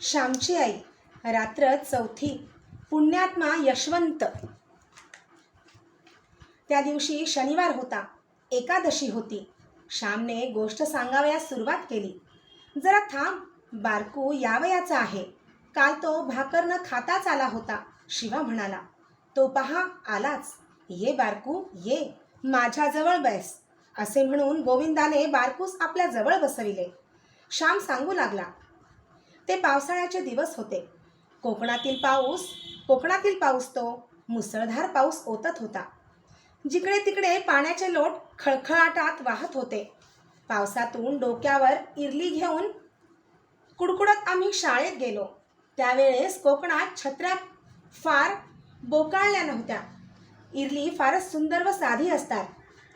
श्यामची आई रात्र चौथी पुण्यात्मा यशवंत. त्या दिवशी शनिवार होता एकादशी होती. श्यामने गोष्ट सांगावयास सुरुवात केली. जरा थांब बारकू यावयाचा आहे. काल तो भाकर न खाताच आला होता शिवा म्हणाला. तो पहा आलाच. ये बारकू ये. माझ्याजवळ बैस. असे म्हणून गोविंदाने बारकूस आपल्या जवळ बसविले. श्याम सांगू लागला ते पावसाळ्याचे दिवस होते. कोकणातील पाऊस कोकणातील पाऊस तो मुसळधार पाऊस ओतत होता. जिकडे तिकडे पाण्याचे लोट खळखळाटात वाहत होते. पावसातून डोक्यावर इरली घेऊन कुडकुडत आम्ही शाळेत गेलो. त्यावेळेस कोकणात छत्र्या फार बोकाळल्या नव्हत्या. इरली फारच सुंदर व साधी असतात.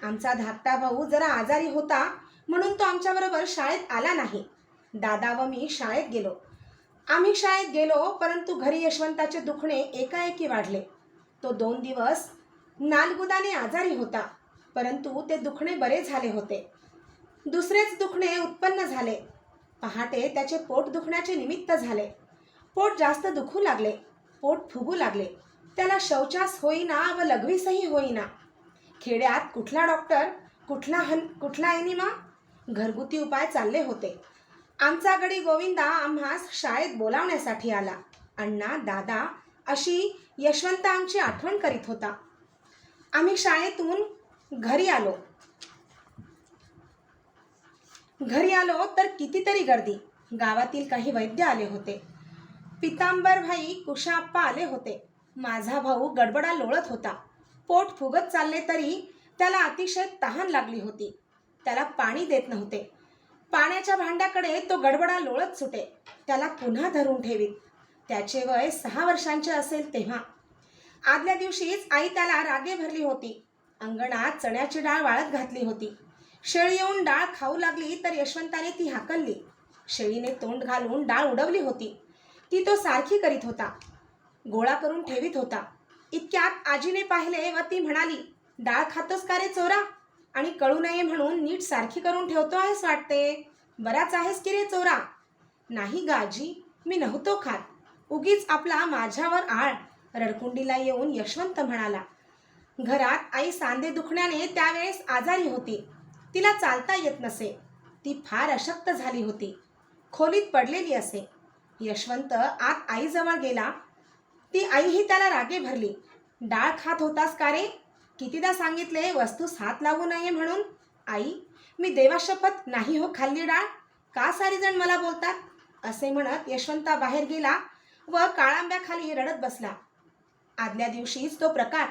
आमचा धाकटा भाऊ जरा आजारी होता म्हणून तो आमच्याबरोबर शाळेत आला नाही. दादा व मी शाळेत गेलो. आम्ही शाळेत गेलो परंतु घरी यशवंताचे दुखणे एकाएकी वाढले. तो दोन दिवस नालगुदाने आजारी होता परंतु ते दुखणे बरे झाले होते. दुसरेच दुखणे उत्पन्न झाले. पहाटे त्याचे पोट दुखण्याचे निमित्त झाले. पोट जास्त दुखू लागले पोट फुगू लागले. त्याला शौचास होईना व लघवीसही होईना. खेड्यात कुठला डॉक्टर कुठला हन कुठला एनिमा घरगुती उपाय चालले होते. आमचा गडी गोविंदा आम्हास शाळेत बोलावण्यासाठी आला. अण्णा दादा अशी यशवंत आमची आठवण करीत होता. आम्ही शाळेतून घरी आलो. घरी आलो तर कितीतरी गर्दी. गावातील काही वैद्य आले होते. पितांबर भाई कुशाप्पा आले होते. माझा भाऊ गडबडा लोळत होता. पोट फुगत चालले तरी त्याला अतिशय तहान लागली होती. त्याला पाणी देत नव्हते. पाण्याच्या भांड्याकडे तो गडबडा लोळत सुटे. त्याला पुन्हा धरून ठेवीत. त्याचे वय सहा वर्षांचे असेल तेव्हा. आदल्या दिवशीच आई त्याला रागे भरली होती. अंगणात चण्याची डाळ वाळत घातली होती. शेळी येऊन डाळ खाऊ लागली तर यशवंताने ती हाकलली. शेळीने तोंड घालून डाळ उडवली होती. ती तो सारखी करीत होता. गोळा करून ठेवीत होता. इतक्यात आजीने पाहिले व ती म्हणाली डाळ खातोस का रे चोरा? आणि कळू नये म्हणून नीट सारखी करून ठेवतो आहेस वाटते? बराच आहेस की रे चोरा? नाही गाजी मी नव्हतो खात. उगीच आपला माझ्यावर आळ. रडकुंडीला येऊन यशवंत म्हणाला घरात आई सांधे दुखण्याने त्यावेळेस आजारी होती. तिला चालता येत नसे. ती फार अशक्त झाली होती. खोलीत पडलेली असे. यशवंत आत आईजवळ गेला. ती आईही त्याला रागे भरली. डाळ खात होतास का रे? कितीदा सांगितले वस्तूस हात लागू नये म्हणून. आई मी देवाशपथ नाही हो खाल्ली डाळ. का सारेजण मला बोलतात? असे म्हणत यशवंता बाहेर गेला व काळांब्याखाली रडत बसला. आदल्या दिवशीच तो प्रकार.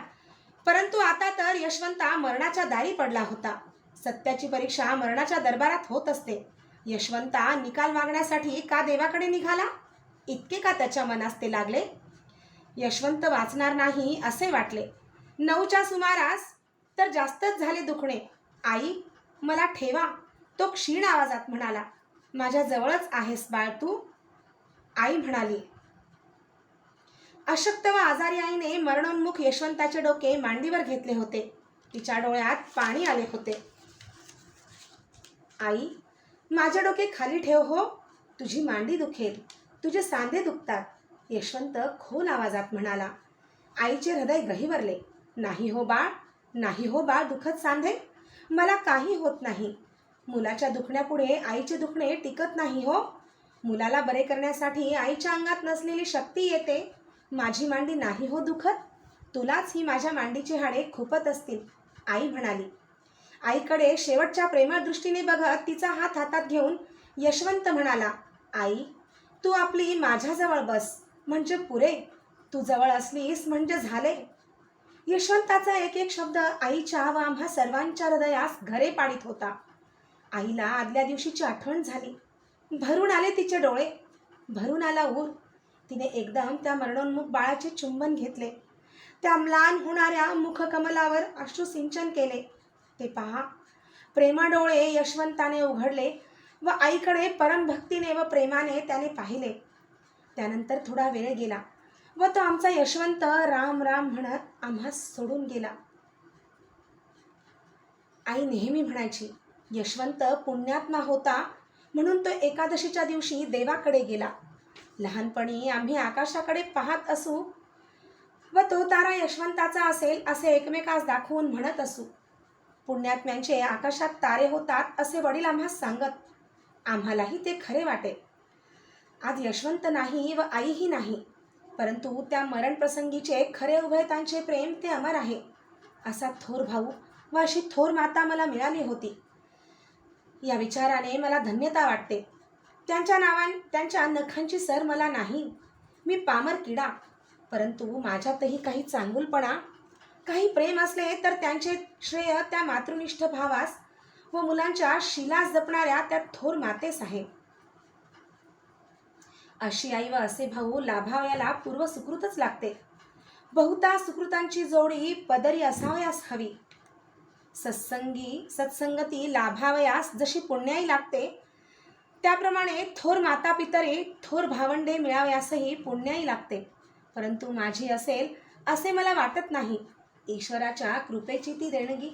परंतु आता तर यशवंता मरणाच्या दारी पडला होता. सत्याची परीक्षा मरणाच्या दरबारात होत असते. यशवंता निकाल मागण्यासाठी का देवाकडे निघाला? इतके का त्याच्या मनास ते लागले? यशवंत वाचणार नाही असे वाटले. नऊच्या सुमारास तर जास्तच झाले दुखणे. आई मला ठेवा. तो क्षीण आवाजात म्हणाला माझ्या जवळच आहेस बाळ तू. आई म्हणाली अशक्त व आजारी आईने मरणोन्मुख यशवंताचे डोके मांडीवर घेतले होते. तिच्या डोळ्यात पाणी आले होते. आई माझे डोके खाली ठेव हो. तुझी मांडी दुखेल. तुझे सांधे दुखतात. यशवंत खोल आवाजात म्हणाला. आईचे हृदय गहिवरले नाही हो बाळ नाही हो बाळ दुखत सांधे. मला काही होत नाही. मुलाच्या दुखण्यापुढे आईचे दुखणे टिकत नाही हो. मुलाला बरे करण्यासाठी आईच्या अंगात नसलेली शक्ती येते. माझी मांडी नाही हो दुखत. तुलाच ही माझ्या मांडीची हाडे खुपत असतील आई म्हणाली. आईकडे शेवटच्या प्रेमळ दृष्टीने बघत तिचा हात हातात घेऊन यशवंत म्हणाला आई तू आपली माझ्याजवळ बस. म्हणजे पुरे. तू जवळ असलीस म्हणजे झाले. यशवंताचा एक एक शब्द आईच्या व आम्हा सर्वांच्या हृदयास घरे पाडित होता. आईला आदल्या दिवशीची आठवण झाली. भरून आले तिचे डोळे. भरून आला ऊर तिने एकदम त्या मरणोन्मुख बाळाचे चुंबन घेतले. त्या म्लान होणाऱ्या मुखकमलावर अश्रुसिंचन केले. ते पहा प्रेमा डोळे यशवंताने उघडले व आईकडे परमभक्तीने व प्रेमाने त्याने पाहिले. त्यानंतर थोडा वेळ गेला. व तो आमचा यशवंत राम राम म्हणत आम्हा सोडून गेला. आई नेहमी म्हणायची यशवंत पुण्यात्मा होता म्हणून तो एकादशीच्या दिवशी देवाकडे गेला. लहानपणी आम्ही आकाशाकडे पाहत असू व तो तारा यशवंताचा असेल असे एकमेकास दाखवून म्हणत असू. पुण्यात्म्यांचे आकाशात तारे होतात असे वडील आम्हा सांगत आम्हालाही ते खरे वाटे. आज यशवंत नाही व आईही नाही. परंतु त्या मरणप्रसंगीचे खरे उभयतांचे प्रेम ते अमर आहे असा थोर भाऊ व अशी थोर माता मला मिळाली होती. या विचाराने मला धन्यता वाटते. त्यांच्या नावान त्यांच्या नखांची सर मला नाही. मी पामर किडा. परंतु माझ्यातही काही चांगुलपणा काही प्रेम असले तर त्यांचे श्रेय त्या मातृनिष्ठ भावास व मुलांच्या शिलास जपणाऱ्या त्या थोर मातेस आहे. अशी आई व असे भाऊ लाभावयाला पूर्व सुकृतच लागते. बहुता सुकृतांची जोडी पदरी असावयास हवी. सत्संगी सत्संगती लाभावयास जशी पुण्याई लागते त्याप्रमाणे थोर माता पितरे थोर भावंडे मिळावयासही पुण्याई लागते. परंतु माझी असेल असे मला वाटत नाही. ईश्वराच्या कृपेची ती देणगी.